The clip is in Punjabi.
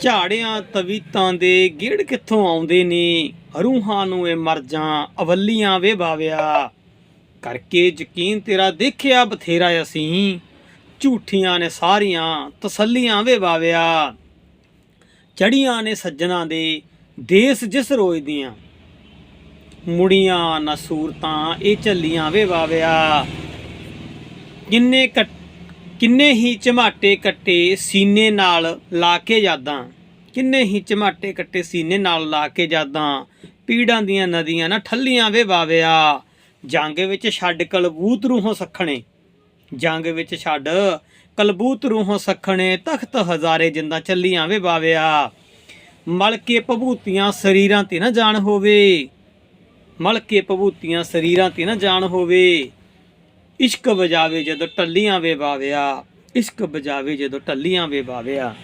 ਝਾੜਿਆਂ, ਤਵੀਤਾਂ ਦੇ ਗੇੜ ਕਿੱਥੋਂ ਆਉਂਦੇ ਨੇ? ਰੂਹਾਂ ਨੂੰ ਇਹ ਮਰ ਅਵੱਲੀਆਂ ਵੇ ਬਾਵਿਆ। ਕਰਕੇ ਯਕੀਨ ਤੇਰਾ ਦੇਖਿਆ ਬਥੇਰਾ ਅਸੀਂ। ਝੂਠੀਆਂ ਨੇ ਸਾਰੀਆਂ, ਤਸੱਲੀਆਂ ਵੇ ਬਾਵਿਆ। ਚੜੀਆਂ ਨੇ ਸੱਜਣਾ ਦੇ, ਦੇਸ ਜਿਸ ਰੋਜ ਦੀਆਂ। ਮੁੜੀਆਂ ਨਾ ਸੂਰਤਾਂ, ਇਹ ਝੱਲੀਆਂ ਵੇ ਬਾਵਿਆ। ਕਿੰਨੇ ਕੱਟ ਕਿੰਨੇ ਹੀ ਝਮਾਟੇ ਕੱਟੇ ਸੀਨੇ ਨਾਲ ਲਾ ਕੇ ਯਾਦਾਂ? ਕਿੰਨੇ ਹੀ ਝਮਾਟੇ ਕੱਟੇ ਸੀਨੇ ਨਾਲ ਲਾ ਕੇ ਯਾਦਾਂ? ਪੀੜਾਂ ਦੀਆਂ ਨਦੀਆਂ ਨਾ ਠੱਲੀਆਂ ਵੇ ਬਾਵਿਆ ਜੰਗ ਵਿੱਚ ਛੱਡ ਕਲਬੂਤ ਰੂਹੋਂ ਸਖਣੇ। ਜੰਗ ਵਿੱਚ ਛੱਡ ਕਲਬੂਤ ਰੂਹੋਂ ਸਖਣੇ, ਤਖਤ ਹਜ਼ਾਰੇ ਜਿੰਦਾ ਚੱਲੀਆਂ ਵੇ ਬਾਵਿਆ ਮਲ ਕੇ ਭਭੂਤੀਆਂ ਸਰੀਰਾਂ ਤੇ ਨਾ ਜਾਣ ਹੋਵੇ। ਮਲ ਕੇ ਭਭੂਤੀਆਂ ਸਰੀਰਾਂ ਤੇ ਨਾ ਜਾਣ ਹੋਵੇ। ਇਸ਼ਕ ਵਜਾਵੇ ਜਦੋਂ ਟੱਲੀਆਂ ਵੇ ਬਾਵਿਆ ਇਸ਼ਕ ਵਜਾਵੇ ਜਦੋਂ ਟੱਲੀਆਂ ਵੇ ਬਾਵਿਆ